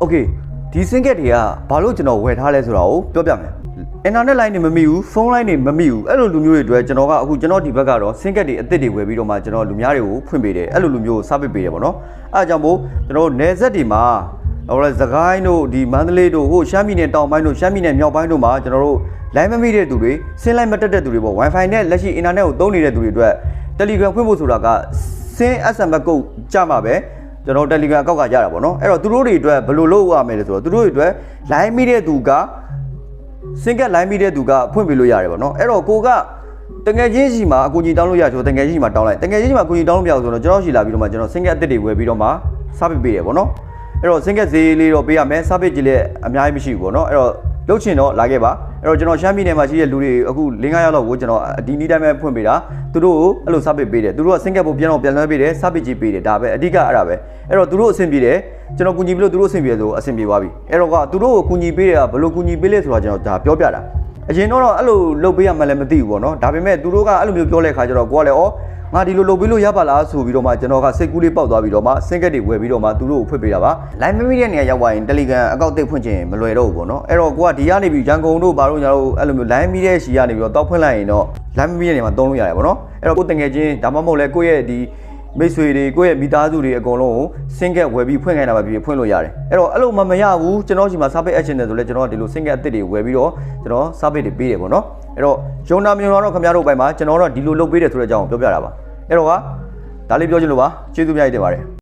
โอเคဒီစင်ကက်တွေကဘာလို့ကျွန်တော်ဝယ်ထားလဲဆိုတာကိုပြောပြမယ်အင်တာနက်လိုင်းတွေမမိဘူးဖုန်းလိုင်းတွေမမိဘူးအဲ့လိုလူမျိုးတွေအတွက်ကျွန်တော်ကအခုကျွန်တော်ဒီဘက်ကတော့စင်ကက်တွေအစ်စ်တွေဝယ်ပြီးတော့မှကျွန်တော်လူများတွေကိုဖွင့်ပေးတယ်အဲ့လိုလူမျိုးကိုစပစ်ပေးတယ်ပေါ့နော်အဲ့ဒါကြောင့်မို့ကျွန်တော်နယ်ဆက်တွေမှာဟိုလဲသခိုင်းတို့ဒီမန္တလေးတို့ဟိုရှမ်းပြည်နယ်တောင်ပိုင်းတို့ရှမ်းပြည်နယ်မြောက်ပိုင်းတို့မှာကျွန်တော်တို့လိုင်းမမိတဲ့သူတွေဆင်းလိုက်မတက်တဲ့သူတွေပေါ့ Wi-Fi နဲ့လက်ရှိအင်တာနက်ကိုသုံးနေတဲ့သူတွေအတွက် Telegram ဖွင့်ဖို့ဆိုတာကစင်း SMS ကုတ်ကြမှာပဲ ကျွန်တော် Telegram အကောက်ကကြတာပေါ့နော်အဲ့တော့သူတို့တွေအတွက်ဘယ်လိုလုပ်ရမလဲဆိုတော့သူတို့တွေအတွက် line မိတဲ့သူကစင်ကက် line မိတဲ့သူကဖွင့်ပေးလို့ရတယ်ပေါ့နော်အဲ့တော့ကိုကတငယ်ချင်းစီမှာအကူကြီးတောင်းလို့ရဆိုတငယ်ချင်းစီမှာတောင်းလိုက်တငယ်ချင်းစီမှာအကူကြီးတောင်းလို့မရဘူးဆိုတော့ကျွန်တော်ရှိလာပြီးတော့မှကျွန်တော်စင်ကက်အစ်စ်တွေဝယ်ပြီးတော့မှစပစ်ပေးရပေါ့နော်အဲ့တော့စင်ကက်ဈေးလေးတော့ပေးရမယ်စပစ်ကြီးလည်းအများကြီးမရှိဘူးပေါ့နော်အဲ့တော့ လုတ်ချင်တော့လာခဲ့ပါအဲ့တော့ကျွန်တော်ရှမ်းပြည်နယ်မှာရှိတဲ့လူတွေအခု၄၅ရောက်လောက်ကိုကျွန်တော်ဒီနေ့တိုင်းပဲဖွင့်ပေးတာသူတို့ကိုအဲ့လိုစပစ်ပေးတယ်သူတို့ကစင်ကက်ဖို့ပြန်တော့ပြန်လွှဲပေးတယ်စပစ်ကြီးပေးတယ်ဒါပဲအဓိကအဲ့ဒါပဲအဲ့တော့သူတို့အဆင်ပြေတယ်ကျွန်တော်ကူညီပြီးလို့သူတို့အဆင်ပြေဆိုအဆင်ပြေသွားပြီအဲ့တော့ကသူတို့ကိုကူညီပေးတယ်ကဘယ်လိုကူညီပေးလဲဆိုတာကျွန်တော်ဒါပြောပြတာအရင်တော့အဲ့လိုလုပ်ပေးရမှလည်းမသိဘူးပေါ့နော်ဒါပေမဲ့သူတို့ကအဲ့လိုမျိုးပြောလဲခါကျတော့ကိုကလည်းဩ ငါဒီလိုလုပ်ပေးလို့ရပါလားဆိုပြီးတော့မှကျွန်တော်ကစိတ်ကူးလေးပေါက်သွားပြီးတော့မှစင်ကက်တွေဝယ်ပြီးတော့မှသူတို့ကိုဖွင့်ပေးတာပါ line မမိတဲ့နေရာရောက်သွားရင် Telegram အကောင့်တိတ်ဖွင့်ခြင်းမလွယ်တော့ဘူးပေါ့နော်အဲ့တော့ကိုကဒီကနေပြီးရန်ကုန်တို့ဘာလို့ညာတို့အဲ့လိုမျိုး line မိတဲ့ရှီကနေပြီးတော့တောက်ဖွင့်လိုက်ရင်တော့ line မမိတဲ့နေရာမှာတုံးလို့ရတယ်ပေါ့နော်အဲ့တော့ကိုတငယ်ချင်းဒါမှမဟုတ်လဲကိုယ့်ရဲ့ဒီ မိတ်ဆွေတွေကိုယ့်ရဲ့မိသားစုတွေအကုန်လုံးကိုစင်ကက်ဝယ်ပြီးဖွင့်ခိုင်းတာပါပြီးဖွင့်လို့ရတယ်အဲ့တော့အဲ့လိုမှမရဘူးကျွန်တော်ဒီမှာ service action တယ်ဆိုလဲကျွန်တော်ကဒီလိုစင်ကက်အစ်စ်တွေဝယ်ပြီးတော့ကျွန်တော် service တွေပေးတယ်ပေါ့နော်အဲ့တော့ဂျုံနာမြုံတော့ခင်ဗျားတို့ဘက်မှာကျွန်တော်တော့ဒီလိုလုပ်ပေးတယ်ဆိုတဲ့အကြောင်းကိုပြောပြတာပါအဲ့တော့ကဒါလေးပြောချင်လို့ပါကျေးဇူးများကြီးတင်ပါတယ်